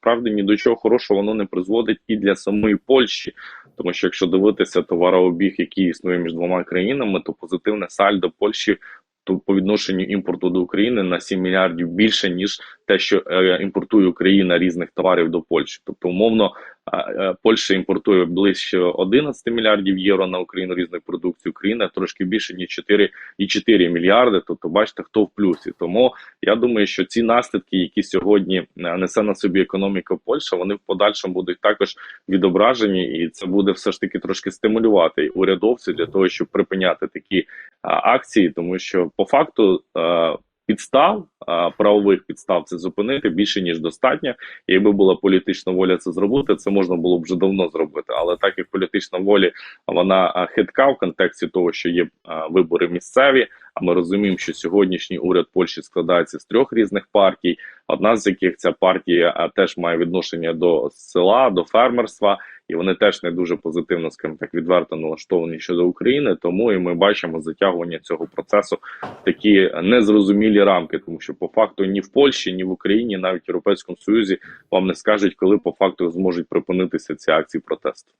насправді ні до чого хорошого воно не призводить і для самої Польщі. Тому що якщо дивитися товарообіг, який існує між двома країнами, то позитивне сальдо Польщі то по відношенню імпорту до України на 7 мільярдів більше ніж те, що е, імпортує Україна різних товарів до Польщі. Тобто, умовно, Польща імпортує ближче 11 мільярдів євро на Україну різної продукції. Україна трошки більше ніж 4,4 мільярди. Тобто, бачите, хто в плюсі. Тому я думаю, що ці наслідки, які сьогодні е, несе на собі економіка Польща, вони в подальшому будуть також відображені, і це буде все ж таки трошки стимулювати урядовців для того, щоб припиняти такі акції, тому що по факту. е, Підстав правових підстав це зупинити більше ніж достатньо. Якби була політична воля це зробити, це можна було б вже давно зробити. Але так як політична воля вона хитка в контексті того, що є вибори місцеві. Ми розуміємо, що сьогоднішній уряд Польщі складається з трьох різних партій. Одна з яких ця партія теж має відношення до села, до фермерства, і вони теж не дуже позитивно, скажімо так, відверто налаштовані щодо України. Тому і ми бачимо затягування цього процесу в такі незрозумілі рамки, тому що по факту ні в Польщі, ні в Україні, навіть в Європейському Союзі вам не скажуть, коли по факту зможуть припинитися ці акції протесту.